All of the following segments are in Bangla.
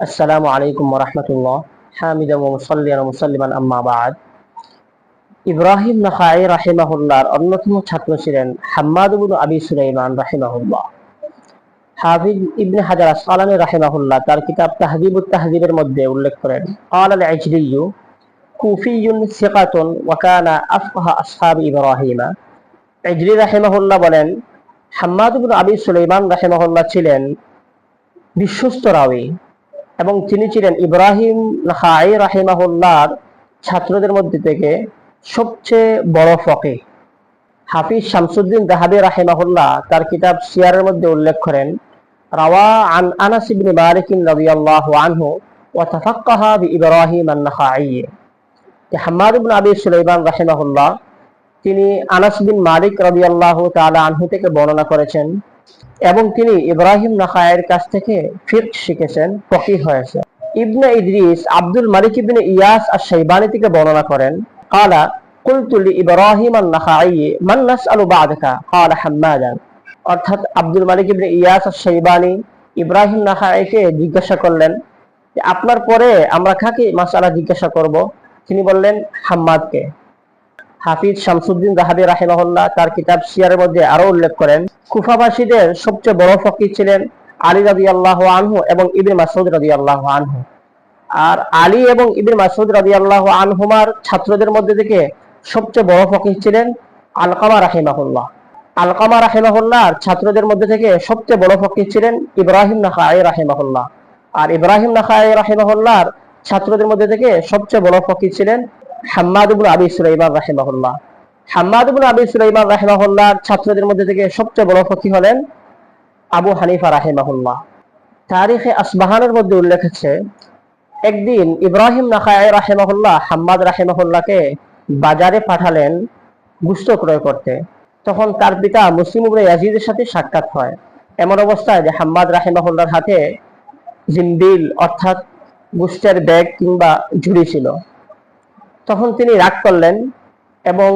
السلام عليكم ورحمة الله حامدا ومصليا ومسلما أما بعد ইব্রাহিম নাখাই রাহিমাহুল্লাহর অন্যতম ছাত্র ছিলেন হাম্মাদ ইবনে আবি সুলাইমান রাহিমাহুল্লাহ হাফিজ ইবনে হাজার আসকালানি রাহিমাহুল্লাহ তার কিতাব তাহদিবুত তাহদিবের মধ্যে উল্লেখ করেন قال العجلي كوفي ثقة وكان أفقه أصحاب إبراهيم ইজরি রাহিমাহুল্লাহ বলেন হাম্মাদ ইবনে আবি সুলাইমান রাহিমাহুল্লাহ ছিলেন বিশ্বস্ত রাওয়ী এবং তিনি ছিলেন ইব্রাহিম নাখাই রাহিমাহুল্লাহর ছাত্রদের মধ্যে থেকে সবচেয়ে বড় ফকে হাফিজ শামসুদ্দিন জাহাবি রাহিমাহুল্লাহ তার কিতাব সিয়ারের মধ্যে উল্লেখ করেন, রাওয়া আন আনাস ইবনে মালিক রাদিয়াল্লাহু আনহু ওয়া তাফাক্কাহা বিইব্রাহিম আন-নাখাই যে হাম্মাদ ইবনে আবি সুলাইমান রাহিমাহুল্লাহ তিনি আনাস বিন মালিক রাদিয়াল্লাহু তাআলা আনহু থেকে বর্ণনা করেছেন এবং তিনি ইব্রাহিম নাখায়ের কাছ থেকে ফিকহ শিখেছেন ফকিহ হয়েছে ইবনে ইদ্রিস আব্দুল মালিক ইবনে ইয়াস আর শাইবানি থেকে বর্ণনা করেন قال قلت لإبراهيم النخعي من نسأل بعدك قال حمادا অর্থাৎ আব্দুল মালিক ইবনে ইয়াস আর শাইবানি ইব্রাহিম নাখাইকে জিজ্ঞাসা করলেন যে আপনার পরে আমরা কাকে মাসালা জিজ্ঞাসা করব তিনি বললেন হাম্মাদকে হাফিজ শামসুদ্দিন জাহাবি রাহিমাহুল্লাহ তার কিতাব সিয়ারের মধ্যে আরও উল্লেখ করেন। কুফাবাসীদের সবচেয়ে বড় ফকির ছিলেন আলী রাদি আল্লাহ আনহু এবং ইবিন মাসুদ রাদি আল্লাহ আনহু। আর আলী এবং ইবিন মাসুদ রাদি আল্লাহ আনহুমার ছাত্রদের মধ্যে থেকে সবচেয়ে বড় ফকির ছিলেন আলকামা রাহিমাহুল্লাহ। আলকামা রাহিমাহুল্লাহর ছাত্রদের মধ্যে থেকে সবচেয়ে বড় ফকির ছিলেন ইব্রাহিম নাখাই রাহিমাহুল্লাহ। আর ইব্রাহিম নাখাই রাহিমাহুল্লাহর ছাত্রদের মধ্যে থেকে সবচেয়ে বড় ফকির ছিলেন হাম্মাদ ইবনে আবি সুলাইমান ছাত্রদের মধ্যে থেকে সবচেয়ে বড় ফকি হলেন আবু হানিফা রাহিমাহুল্লাহ। তারিখে আসবাহানের মধ্যে উল্লেখ আছে, একদিন ইব্রাহিম নাখায় রাহিমাহুল্লাহ হাম্মাদ রাহিমাহুল্লাহকে বাজারে পাঠালেন গুস্ত ক্রয় করতে। তখন তার পিতা মুসলিম ইবনে ইয়াজিদের সাথে সাক্ষাৎ হয়। এমন অবস্থায় যে হাম্মাদ রাহিমাহুল্লাহর হাতে জিন্দিল অর্থাৎ গুস্তের ব্যাগ কিংবা ঝুড়ি ছিল। তখন তিনি রাগ করলেন এবং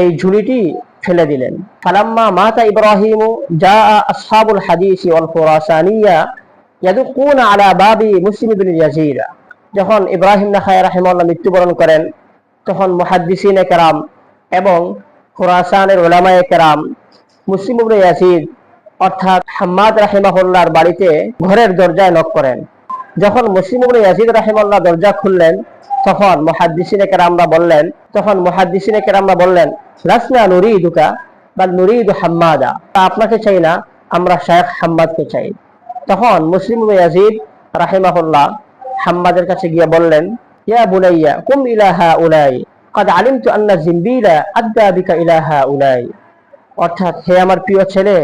এই ঝুড়িটি ফেলে দিলেন। ফালাম্মা মাতা ইব্রাহিম যা আসহাবুল হাদিস ওয়াল খুরাসানিয়া ইয়াদুকুনা আলা বাবি মুসলিম ইবনে ইয়াজিদ যখন ইব্রাহিম নাখায় রাহিমাহুল্লাহ মৃত্যুবরণ করেন, তখন মুহাদ্দিসিনে কেরাম এবং খুরাসানের ওলামায়ে কেরাম মুসলিম ইবনে ইয়াজিদ অর্থাৎ হাম্মাদ রাহিমাহুল্লাহর বাড়িতে ঘরের দরজায় নক করেন। যখন মুসলিম ইবনে ইয়াজিদ রাহিমাহুল্লাহ দরজা খুললেন তখন মহাদ্দিসিনে কেরামরা বললেন তখন মহাদ্দিসিনে কেরামরা বললেন লাসনা নুরিদুকা বা নুরিদু হাম্মাদা তা আপনাকে চাই না আমরা শেখ হাম্মাদকে চাই তখন মুসলিম ইয়াজিদ রাহিমাহুল্লাহ হাম্মাদের কাছে গিয়ে বললেন ইয়া বুনাইয়া কুম ইলাহা উলাই قد علمت أن الزنبيل أدى بك إلى هؤلاء অর্থাৎ হে আমার প্রিয় ছেলে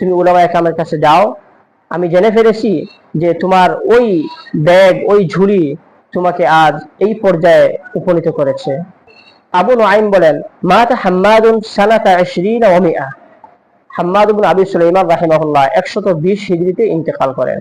তুমি উলামায়ে কামের কাছে যাও আমি জেনে ফেলেছি যে তোমার ওই ব্যাগ, ওই ঝুড়ি তোমাকে আজ এই পর্যায়ে উপনীত করেছে। আবু নাইম বলেন, মাতা হাম্মাদুন সানাতা শ্রী ওয়া মিআ হাম্মাদ আবি সুলাইমান রাহিমাহুল্লাহ 120 হিজরিতে ইন্তেকাল করেন।